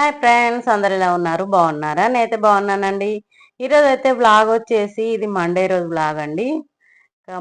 Hi friends అందరు ఎలా ఉన్నారు? బాగున్నారా? నేనైతే బాగున్నానండి. ఈరోజు అయితే బ్లాగ్ వచ్చేసి ఇది మండే రోజు బ్లాగ్ అండి.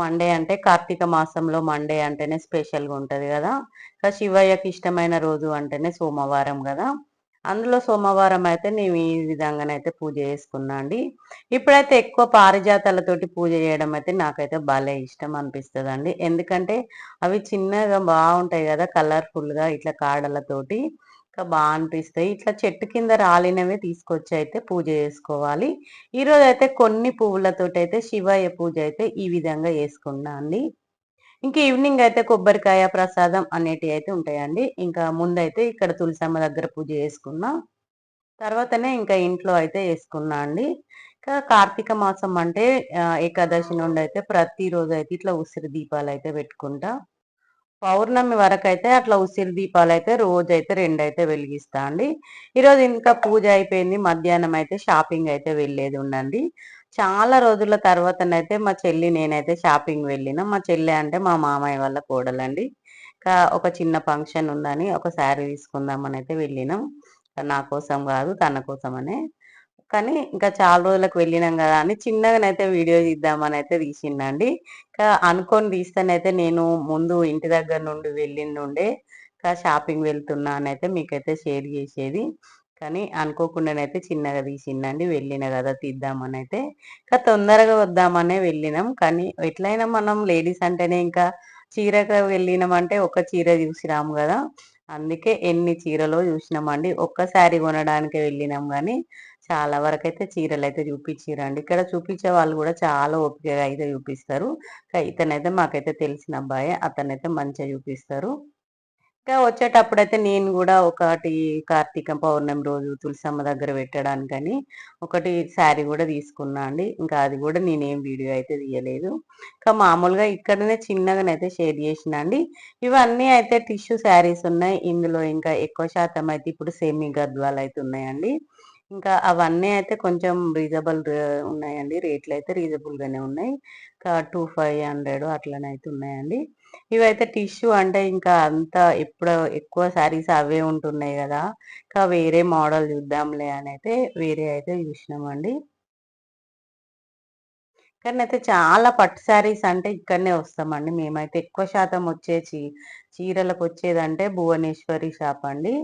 మండే అంటే కార్తీక మాసంలో మండే అంటేనే స్పెషల్గా ఉంటుంది కదా. ఇంకా శివయ్యకి ఇష్టమైన రోజు అంటేనే సోమవారం కదా. అందులో సోమవారం అయితే నేను ఈ విధంగానైతే పూజ చేసుకున్నా అండి. ఇప్పుడైతే ఎక్కువ పారిజాతాలతోటి పూజ చేయడం అయితే నాకైతే భలే ఇష్టం అనిపిస్తుంది అండి ఎందుకంటే అవి చిన్నగా బాగుంటాయి కదా కలర్ఫుల్గా ఇట్లా కాడలతోటి. ఇంకా బాగా అనిపిస్తాయి. ఇట్లా చెట్టు కింద రాలినవే తీసుకొచ్చి అయితే పూజ చేసుకోవాలి. ఈరోజు అయితే కొన్ని పువ్వులతోటి అయితే శివయ్య పూజ అయితే ఈ విధంగా చేసుకున్నా అండి. ఇంకా ఈవినింగ్ అయితే కొబ్బరికాయ ప్రసాదం అనేటివి అయితే ఉంటాయండి. ఇంకా ముందైతే ఇక్కడ తులసమ్మ దగ్గర పూజ చేసుకున్నా. తర్వాతనే ఇంకా ఇంట్లో అయితే వేసుకున్నా అండి. ఇంకా కార్తీక మాసం అంటే ఏకాదశి నుండి అయితే ప్రతిరోజు అయితే ఇట్లా ఉసిరి దీపాలు అయితే పెట్టుకుంటా. పౌర్ణమి వరకు అయితే అట్లా ఉసిరి దీపాలు అయితే రోజైతే రెండు అయితే వెలిగిస్తా అండి. ఈరోజు ఇంకా పూజ అయిపోయింది మధ్యాహ్నం అయితే షాపింగ్ అయితే వెళ్ళేది ఉండండి. చాలా రోజుల తర్వాతనైతే మా చెల్లి నేనైతే షాపింగ్ వెళ్ళిన. మా చెల్లి అంటే మా మామయ్య వాళ్ళ కోడలండి. ఒక చిన్న ఫంక్షన్ ఉందని ఒక శారీ తీసుకుందామని అయితే వెళ్ళినాం. నా కోసం కాదు తన కోసమనే. కానీ ఇంకా చాలా రోజులకు వెళ్ళినాం కదా అని చిన్నగానైతే వీడియో తీద్దామని అయితే తీసిండండి. ఇంకా అనుకొని తీస్తానైతే నేను ముందు ఇంటి దగ్గర నుండి వెళ్ళిండుండే ఇంకా షాపింగ్ వెళ్తున్నానైతే మీకైతే షేర్ చేసేది. కానీ అనుకోకుండానైతే చిన్నగా తీసిండండి వెళ్ళిన కదా తీద్దామని అయితే ఇంకా తొందరగా వద్దామనే వెళ్ళినాం. కానీ ఎట్లయినా మనం లేడీస్ అంటేనే ఇంకా చీరగా వెళ్ళినామంటే ఒక చీర చూసిరాము కదా. అందుకే ఎన్ని చీరలో చూసినామండి. ఒక్కసారి కొనడానికి వెళ్ళినాం కానీ చాలా వరకు అయితే చీరలు అయితే చూపించారండి ఇక్కడ చూపించే వాళ్ళు కూడా చాలా ఓపికగా అయితే చూపిస్తారు. ఇతనైతే మాకైతే తెలిసిన అబ్బాయి. అతనైతే మంచిగా చూపిస్తారు. ఇంకా వచ్చేటప్పుడు అయితే నేను కూడా ఒకటి కార్తీక పౌర్ణమి రోజు తులసమ్మ దగ్గర పెట్టడానికని ఒకటి శారీ కూడా తీసుకున్నా అండి. ఇంకా అది కూడా నేనేం వీడియో అయితే తీయలేదు. ఇంకా మామూలుగా ఇక్కడనే చిన్నగానైతే షేర్ చేసిన అండి. ఇవన్నీ అయితే టిష్యూ శారీస్ ఉన్నాయి. ఇందులో ఇంకా ఎక్కువ శాతం అయితే ఇప్పుడు సెమీ గద్వాలు అయితే ఉన్నాయండి. ఇంకా అవన్నీ అయితే కొంచెం రీజనబుల్ ఉన్నాయండి. రేట్లు అయితే రీజనబుల్గానే ఉన్నాయి. ఇంకా టూ ఫైవ్ హండ్రెడ్ అట్లనే అయితే ఉన్నాయండి. ఇవైతే టిష్యూ అంటే ఇంకా అంత ఎప్పుడు ఎక్కువ శారీస్ అవే ఉంటున్నాయి కదా. ఇంకా వేరే మోడల్ చూద్దాంలే అని అయితే వేరే అయితే చూసినామండి. కానీ అయితే చాలా పట్టు శారీస్ అంటే ఇక్కడనే వస్తామండి. మేమైతే ఎక్కువ శాతం వచ్చే చీ చీరలకు వచ్చేదంటే భువనేశ్వరి షాప్ అండి.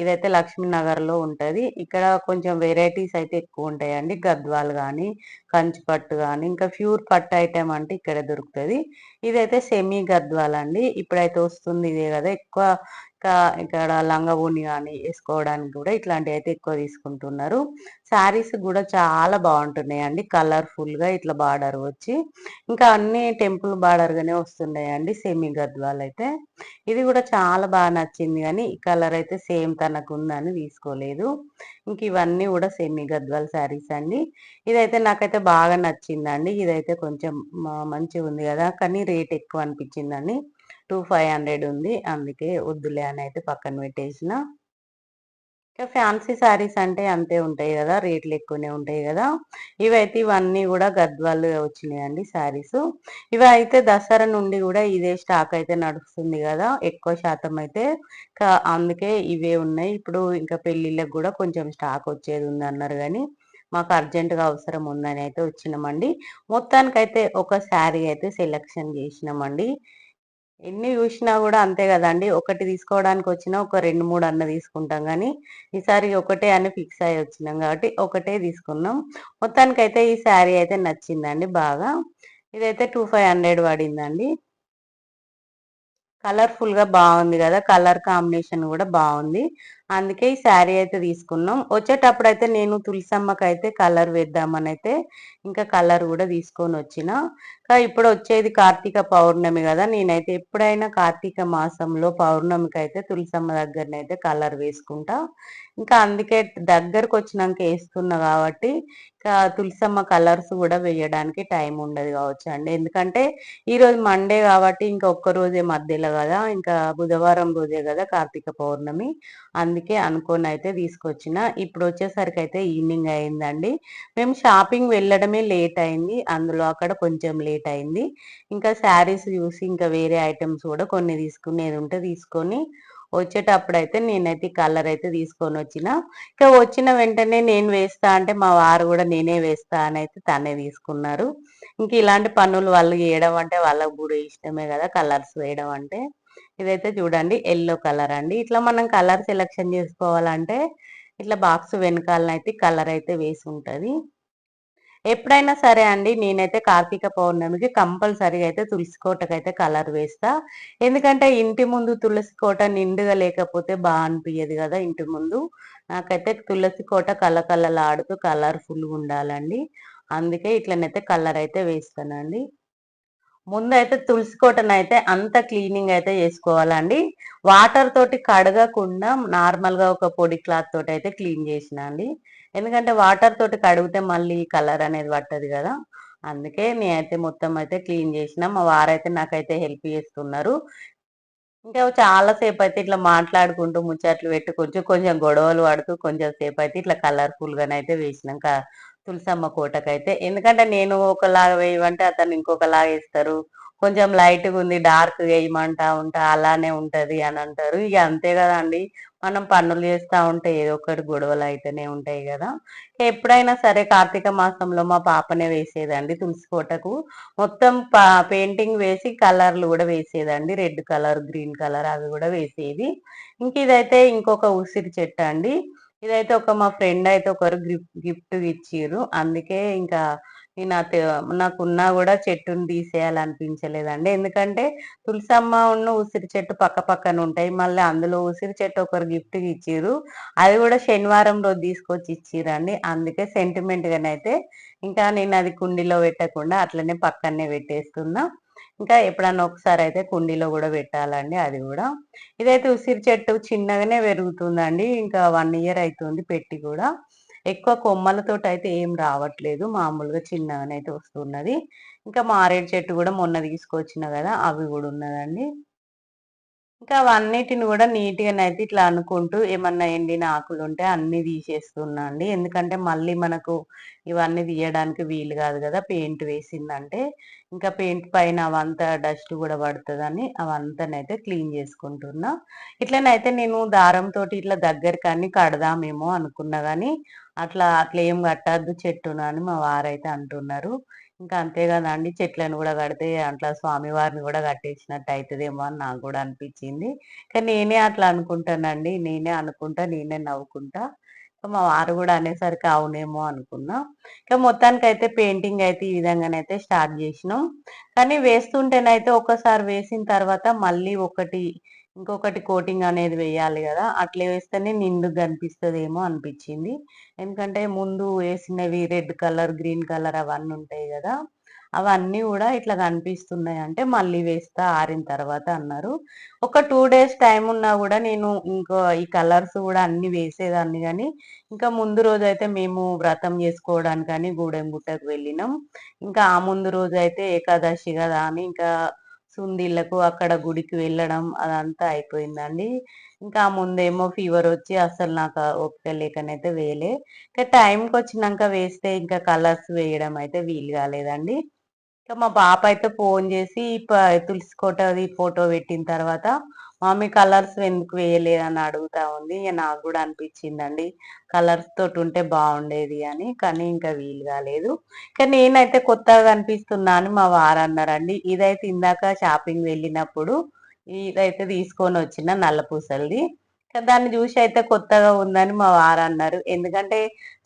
ఇదైతే లక్ష్మీనగర్లో ఉంటుంది. ఇక్కడ కొంచెం వెరైటీస్ అయితే ఎక్కువ ఉంటాయండి. గద్వాలు కానీ కంచి పట్టు కానీ ఇంకా ప్యూర్ పట్టు ఐటెం అంటే ఇక్కడ దొరుకుతుంది. ఇదైతే సెమీ గద్వాల అండి ఇప్పుడైతే వస్తుంది ఇదే కదా. ఎక్కువ ఇక్కడ లంగవోని కానీ వేసుకోవడానికి కూడా ఇట్లాంటివి అయితే ఎక్కువ తీసుకుంటున్నారు. శారీస్ కూడా చాలా బాగుంటున్నాయి అండి కలర్ఫుల్గా ఇట్లా బార్డర్ వచ్చి ఇంకా అన్ని టెంపుల్ బార్డర్గానే వస్తున్నాయండి సెమీ గద్వాలు అయితే. ఇది కూడా చాలా బాగా నచ్చింది కానీ ఈ కలర్ అయితే సేమ్ తనకు ఉందని తీసుకోలేదు. ఇంక ఇవన్నీ కూడా సెమీ గద్వాల్ శారీస్ అండి. ఇదైతే నాకైతే బాగా నచ్చిందండి. ఇదైతే కొంచెం మంచిగా ఉంది కదా కానీ రేట్ ఎక్కువ అనిపించిందండి. టూ ఫైవ్ హండ్రెడ్ ఉంది. అందుకే వద్దులే అని అయితే పక్కన పెట్టేసిన. ఫ్యాన్సీ శారీస్ అంటే అంతే ఉంటాయి కదా రేట్లు ఎక్కువనే ఉంటాయి కదా. ఇవైతే ఇవన్నీ కూడా గద్వాలు వచ్చినాయండి శారీస్. ఇవి అయితే దసరా నుండి కూడా ఇదే స్టాక్ అయితే నడుస్తుంది కదా ఎక్కువ శాతం అయితే. అందుకే ఇవే ఉన్నాయి. ఇప్పుడు ఇంకా పెళ్ళిళ్ళకి కూడా కొంచెం స్టాక్ వచ్చేది ఉంది అన్నారు కానీ మాకు అర్జెంటుగా అవసరం ఉందని అయితే వచ్చినామండి. మొత్తానికైతే ఒక శారీ అయితే సెలెక్షన్ చేసినామండి. ఎన్ని చూసినా కూడా అంతే కదండి. ఒకటి తీసుకోవడానికి వచ్చినా ఒక రెండు మూడు అన్న తీసుకుంటాం కానీ ఈసారి ఒకటే అని ఫిక్స్ అయ్యి వచ్చినాం కాబట్టి ఒకటే తీసుకున్నాం. మొత్తానికైతే ఈ శారీ అయితే నచ్చిందండి బాగా. ఇదైతే టూ ఫైవ్ హండ్రెడ్ పడిందండి. కలర్ఫుల్గా బాగుంది కదా కలర్ కాంబినేషన్ కూడా బాగుంది. అందుకే ఈ శారీ అయితే తీసుకున్నాం. వచ్చేటప్పుడు అయితే నేను తులసమ్మకి అయితే కలర్ వేద్దామని అయితే ఇంకా కలర్ కూడా తీసుకొని వచ్చిన. ఇప్పుడు వచ్చేది కార్తీక పౌర్ణమి కదా నేనైతే ఎప్పుడైనా కార్తీక మాసంలో పౌర్ణమికి అయితే తులసమ్మ దగ్గరనైతే కలర్ వేసుకుంటా. ఇంకా అందుకే దగ్గరకు వచ్చినాక వేస్తున్నా కాబట్టి ఇంకా తులసమ్మ కలర్స్ కూడా వేయడానికి టైం ఉండదు కావచ్చు అండి. ఎందుకంటే ఈరోజు మండే కాబట్టి ఇంకా ఒక్క రోజే మధ్యలో కదా ఇంకా బుధవారం రోజే కదా కార్తీక పౌర్ణమి. అందుకే అనుకోని అయితే తీసుకొచ్చిన. ఇప్పుడు వచ్చేసరికి అయితే ఈవినింగ్ అయిందండి. మేము షాపింగ్ వెళ్ళడమే లేట్ అయింది. అందులో అక్కడ కొంచెం లేట్ అయింది. ఇంకా శారీస్ చూసి ఇంకా వేరే ఐటమ్స్ కూడా కొన్ని తీసుకునేది ఉంటే తీసుకొని వచ్చేటప్పుడు అయితే నేనైతే కలర్ అయితే తీసుకొని వచ్చిన. ఇంకా వచ్చిన వెంటనే నేను వేస్తా అంటే మా వారు కూడా నేనే వేస్తా అని అయితే తనే తీసుకున్నారు. ఇంక ఇలాంటి పనులు వాళ్ళు వేయడం అంటే వాళ్ళకు కూడా ఇష్టమే కదా కలర్స్ వేయడం అంటే. ఇదైతే చూడండి ఎల్లో కలర్ అండి. ఇట్లా మనం కలర్ సెలెక్షన్ చేసుకోవాలంటే ఇట్లా బాక్స్ వెనకాలనైతే కలర్ అయితే వేసి ఉంటుంది. ఎప్పుడైనా సరే అండి నేనైతే కార్తీక పౌర్ణమికి కంపల్సరీగా అయితే తులసి కోటకైతే కలర్ వేస్తా. ఎందుకంటే ఇంటి ముందు తులసి కోట నిండుగా లేకపోతే బాగా అనిపించదు కదా ఇంటి ముందు. నాకైతే తులసి కోట కలకలలాడుతూ కలర్ఫుల్గా ఉండాలండి. అందుకే ఇట్లనైతే కలర్ అయితే వేస్తానండి. ముందైతే తులసి కోటను అయితే అంత క్లీనింగ్ అయితే చేసుకోవాలండి. వాటర్ తోటి కడగకుండా నార్మల్గా ఒక పొడి క్లాత్ తోటి అయితే క్లీన్ చేసిన అండి. ఎందుకంటే వాటర్ తోటి కడిగితే మళ్ళీ కలర్ అనేది పట్టదు కదా. అందుకే నేనైతే మొత్తం అయితే క్లీన్ చేసిన. మా వారైతే నాకైతే హెల్ప్ చేస్తున్నారు. ఇంకా చాలా సేపు అయితే ఇట్లా మాట్లాడుకుంటూ ముచ్చట్లు పెట్టి కొంచెం కొంచెం గొడవలు పడుతూ కొంచెం సేపు అయితే ఇట్లా కలర్ఫుల్ గానైతే వేసినాక తులసమ్మ కోటకైతే. ఎందుకంటే నేను ఒకలాగా వేయమంటే అతను ఇంకొకలాగా వేస్తారు. కొంచెం లైట్గా ఉంది డార్క్ వేయమంటా ఉంటా అలానే ఉంటుంది అని అంటారు. ఇక అంతే కదండి. మనం పనులు చేస్తూ ఉంటే ఏదో ఒకటి గొడవలు అయితేనే ఉంటాయి కదా. ఎప్పుడైనా సరే కార్తీక మాసంలో మా పాపనే వేసేదండి తులసి కోటకు. మొత్తం పెయింటింగ్ వేసి కలర్లు కూడా వేసేదండి. రెడ్ కలర్ గ్రీన్ కలర్ అవి కూడా వేసేది. ఇంక ఇదైతే ఇంకొక ఉసిరి చెట్టు అండి. ఇదైతే ఒక మా ఫ్రెండ్ అయితే ఒకరు గిఫ్ట్ గిఫ్ట్ ఇచ్చిర్రు. అందుకే ఇంకా నేను నాకున్నా కూడా చెట్టుని తీసేయాలనిపించలేదండి. ఎందుకంటే తులసమ్మ ఉన్న ఉసిరి చెట్టు పక్క పక్కన ఉంటాయి. మళ్ళీ అందులో ఉసిరి చెట్టు ఒకరు గిఫ్ట్ ఇచ్చిర్రు. అది కూడా శనివారం రోజు తీసుకొచ్చి ఇచ్చిరండి అందుకే సెంటిమెంట్ గానైతే ఇంకా నేను అది కుండీలో పెట్టకుండా అట్లనే పక్కనే పెట్టేస్తున్నా. ఇంకా ఎప్పుడన్నా ఒకసారి అయితే కుండీలో కూడా పెట్టాలండి అది కూడా. ఇదైతే ఉసిరి చెట్టు చిన్నగానే పెరుగుతుందండి ఇంకా వన్ ఇయర్ అవుతుంది పెట్టి కూడా. ఎక్కువ కొమ్మలతో అయితే ఏం రావట్లేదు మామూలుగా చిన్నగానే అయితే వస్తున్నది. ఇంకా మారేడు చెట్టు కూడా మొన్న తీసుకొచ్చిన కదా అవి కూడా ఉన్నదండి. ఇంకా అవన్నిటిని కూడా నీట్గానైతే ఇట్లా అనుకుంటూ ఏమన్నా ఎండిన ఆకులు ఉంటే అన్ని తీసేస్తున్నా అండి. ఎందుకంటే మళ్ళీ మనకు ఇవన్నీ తీయడానికి వీలు కాదు కదా పెయింట్ వేసిందంటే ఇంకా పెయింట్ పైన అవంతా డస్ట్ కూడా పడుతుందని అవంతానైతే క్లీన్ చేసుకుంటున్నా. ఇట్లనైతే నేను దారంతో ఇట్లా దగ్గరికి అన్ని కడదామేమో అనుకున్నా కానీ అట్లా అట్లా ఏం కట్టద్దు చెట్టును అని మా వారైతే అంటున్నారు. ఇంకా అంతే కదండి. చెట్లను కూడా కడితే అట్లా స్వామివారిని కూడా కట్టేసినట్టు అవుతుందేమో అని నాకు కూడా అనిపించింది. కానీ నేనే అట్లా అనుకుంటానండి. నేనే అనుకుంటా నేనే నవ్వుకుంటా. మా వారు కూడా అనేసరికి అవునేమో అనుకున్నా. ఇంకా మొత్తానికి అయితే పెయింటింగ్ అయితే ఈ విధంగానైతే స్టార్ట్ చేసినాం. కానీ వేస్తుంటేనైతే ఒకసారి వేసిన తర్వాత మళ్ళీ ఒకటి ఇంకొకటి కోటింగ్ అనేది వేయాలి కదా. అట్లా వేస్తేనే నిండు కనిపిస్తుందేమో అనిపించింది. ఎందుకంటే ముందు వేసినవి రెడ్ కలర్ గ్రీన్ కలర్ అవన్నీ ఉంటాయి కదా. అవన్నీ కూడా ఇట్లా కనిపిస్తున్నాయి. అంటే మళ్ళీ వేస్తా ఆరిన తర్వాత అన్నారు. ఒక టూ డేస్ టైం ఉన్నా కూడా నేను ఇంకో ఈ కలర్స్ కూడా అన్ని వేసేదాన్ని కానీ ఇంకా ముందు రోజు అయితే మేము వ్రతం చేసుకోవడానికి కానీ గూడెం గుట్టకు వెళ్ళినాం. ఇంకా ఆ ముందు రోజు అయితే ఏకాదశి కదా అని ఇంకా సుందీళ్ళకు అక్కడ గుడికి వెళ్ళడం అదంతా అయిపోయిందండి. ఇంకా ముందేమో ఫీవర్ వచ్చి అసలు నాకు ఓపిక లేకనైతే వేయలే. ఇంకా టైంకి వచ్చినాక వేస్తే ఇంకా కలర్స్ వేయడం అయితే వీలు కాలేదండి. మా పాప అయితే ఫోన్ చేసి తులసి కోటది ఫోటో పెట్టిన తర్వాత మమ్మీ కలర్స్ ఎందుకు వేయలేదు అని అడుగుతా ఉంది. ఇక నాకు కూడా అనిపించిందండి. కలర్స్ తోటి ఉంటే బాగుండేది అని. కానీ ఇంకా వీలు కాలేదు. కానీ నేనైతే కొత్తగా కనిపిస్తున్నాను అని మా వారు అన్నారండి. ఇదైతే ఇందాక షాపింగ్ వెళ్ళినప్పుడు ఇదైతే తీసుకొని వచ్చిన నల్ల పూసలది దాన్ని చూసి అయితే కొత్తగా ఉందని మా వారు అన్నారు. ఎందుకంటే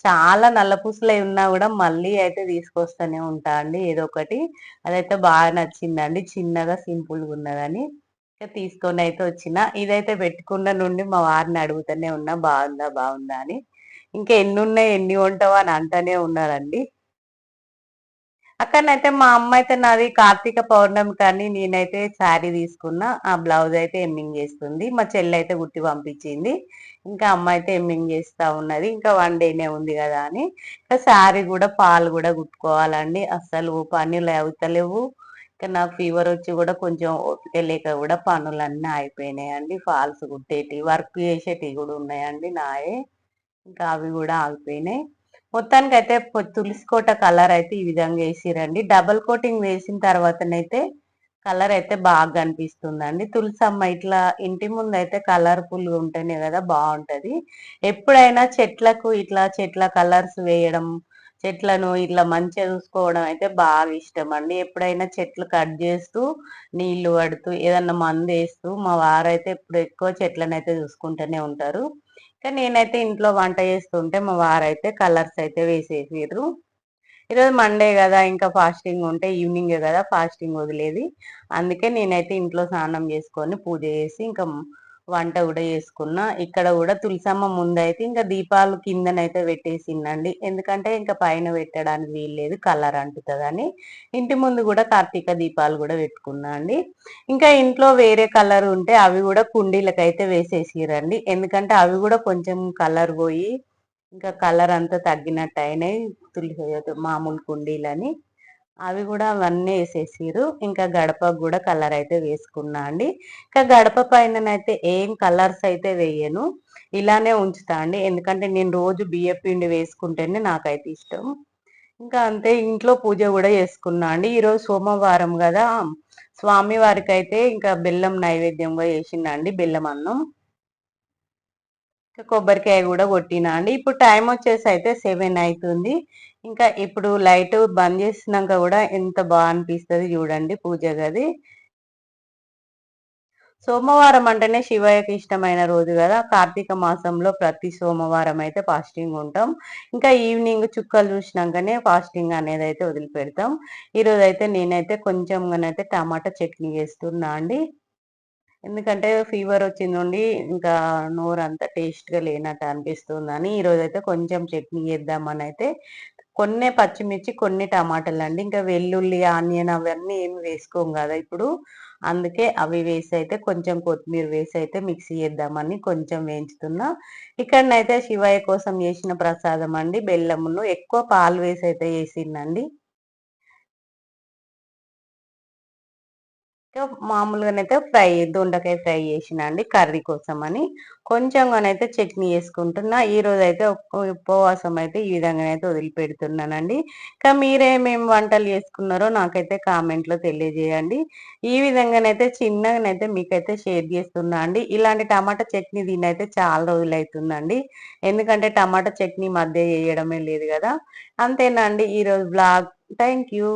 చాలా నల్ల పూసలు ఉన్నా కూడా మళ్ళీ అయితే తీసుకొస్తూనే ఉంటా అండి ఏదో ఒకటి. అదైతే బాగా నచ్చిందండి. చిన్నగా సింపుల్గా ఉన్నదని తీసుకొని అయితే వచ్చిన. ఇదైతే పెట్టుకున్న నుండి మా వారిని అడుగుతూనే ఉన్నా బాగుందా బాగుందా అని. ఇంకా ఎన్ని ఉన్నాయి ఎన్ని ఉంటావా అని అంటూనే ఉన్నారండి. అక్కడనైతే మా అమ్మ అయితే నాది కార్తీక పౌర్ణమి కానీ నేనైతే శారీ తీసుకున్నా. ఆ బ్లౌజ్ అయితే ఎమ్మింగ్ చేస్తుంది. మా చెల్లి అయితే గుట్టి పంపించింది. ఇంకా అమ్మ అయితే ఎమ్మింగ్ చేస్తా ఉన్నది. ఇంకా వన్ డేనే ఉంది కదా అని. ఇంకా శారీ కూడా పాలు కూడా కుట్టుకోవాలండి. అసలు పనులు అవుతలేవు. ఇంకా నాకు ఫీవర్ వచ్చి కూడా కొంచెం ఓపిక లేక కూడా పనులన్నీ అయిపోయినాయండి ఫాల్స్ కుట్టేటి వర్క్ చేసేటివి కూడా ఉన్నాయండి నాయే. ఇంకా అవి కూడా ఆగిపోయినాయి. మొత్తానికి అయితే తులసికోట కలర్ అయితే ఈ విధంగా వేసిరండి. డబల్ కోటింగ్ వేసిన తర్వాతనైతే కలర్ అయితే బాగా కనిపిస్తుందండి. తులసమ్మ ఇట్లా ఇంటి ముందు అయితే కలర్ఫుల్ ఉంటేనే కదా బాగుంటది. ఎప్పుడైనా చెట్లకు ఇట్లా చెట్ల కలర్స్ వేయడం చెట్లను ఇట్లా మంచిగా చూసుకోవడం అయితే బాగా ఇష్టం అండి. ఎప్పుడైనా చెట్లు కట్ చేస్తూ నీళ్ళు పడుతూ ఏదన్నా మందు వేస్తూ మా వారైతే ఎప్పుడు ఎక్కువ చెట్లను అయితే చూసుకుంటూనే ఉంటారు. కానీ నేనైతే ఇంట్లో వంట చేస్తుంటే మా వారైతే కలర్స్ అయితే వేసేసారు ఈరోజు మండే కదా ఇంకా ఫాస్టింగ్ ఉంటే ఈవినింగే కదా ఫాస్టింగ్ వదిలేది. అందుకే నేనైతే ఇంట్లో స్నానం చేసుకొని పూజ చేసి ఇంకా వంట కూడా చేసుకున్నా. ఇక్కడ కూడా తులసమ్మ ముందైతే ఇంకా దీపాలు కిందనైతే పెట్టేసిందండి. ఎందుకంటే ఇంకా పైన పెట్టడానికి వీల్లేదు కలర్ అంటుతుందని. ఇంటి ముందు కూడా కార్తీక దీపాలు కూడా పెట్టుకున్నా అండి. ఇంకా ఇంట్లో వేరే కలర్ ఉంటే అవి కూడా కుండీలకైతే వేసేసిరండి. ఎందుకంటే అవి కూడా కొంచెం కలర్ పోయి ఇంకా కలర్ అంతా తగ్గినట్టు అయినాయి తులసి మామూలు కుండీలని. అవి కూడా అవన్నీ వేసేసిరు ఇంకా గడపకు కూడా కలర్ అయితే వేసుకున్నా అండి. ఇంకా గడప పైననైతే ఏం కలర్స్ అయితే వేయను. ఇలానే ఉంచుతా అండి. ఎందుకంటే నేను రోజు బియ్య పిండి వేసుకుంటేనే నాకైతే ఇష్టం. ఇంకా అంతే ఇంట్లో పూజ కూడా చేసుకున్నా అండి. ఈరోజు సోమవారం కదా. స్వామి వారికి అయితే ఇంకా బెల్లం నైవేద్యంగా చేసిందండి బెల్లం అన్నం. కొబ్బరికాయ కూడా కొట్టినా అండి. ఇప్పుడు టైం వచ్చేసి అయితే సెవెన్ అవుతుంది. ఇంకా ఇప్పుడు లైట్ బంద్ చేసినాక కూడా ఎంత బాగా అనిపిస్తుంది చూడండి పూజ గది. సోమవారం అంటేనే శివయ్యకి ఇష్టమైన రోజు కదా. కార్తీక మాసంలో ప్రతి సోమవారం అయితే ఫాస్టింగ్ ఉంటాం. ఇంకా ఈవినింగ్ చుక్కలు చూసినాకనే ఫాస్టింగ్ అనేది అయితే వదిలిపెడతాం. ఈరోజు అయితే నేనైతే కొంచెంగానైతే టమాటా చట్నీ చేస్తున్నా అండి. ఎందుకంటే ఫీవర్ వచ్చింది ఇంకా నోరు అంతా టేస్ట్గా లేనట్టు అనిపిస్తుందని ఈరోజు అయితే కొంచెం చట్నీ చేద్దామని అయితే కొన్ని పచ్చిమిర్చి కొన్ని టమాటాలు అండి ఇంకా వెల్లుల్లి ఆనియన్ అవన్నీ ఏమి వేసుకోం కదా ఇప్పుడు. అందుకే అవి వేసి అయితే కొంచెం కొత్తిమీర వేసి అయితే మిక్సీ చేద్దామని కొంచెం వేయించుతున్నా. ఇక్కడనైతే శివయ్య కోసం చేసిన ప్రసాదం అండి. బెల్లమును ఎక్కువ పాలు వేసి అయితే చేసిందండి. మామూలుగానైతే ఫ్రై దొండకాయ ఫ్రై చేసిన అండి కర్రీ కోసం అని కొంచెంగానైతే చట్నీ చేసుకుంటున్నా. ఈ రోజు అయితే ఉపవాసం అయితే ఈ విధంగానైతే వదిలిపెడుతున్నానండి. ఇంకా మీరేమేమి వంటలు చేసుకున్నారో నాకైతే కామెంట్లో తెలియజేయండి. ఈ విధంగానైతే చిన్నగానైతే మీకైతే షేర్ చేస్తున్నా అండి. ఇలాంటి టమాటా చట్నీ దీని అయితే చాలా రోజులు అవుతుందండి ఎందుకంటే టమాటా చట్నీ మధ్య చేయడమే లేదు కదా. అంతేనా అండి? ఈరోజు బ్లాగ్. Thank you.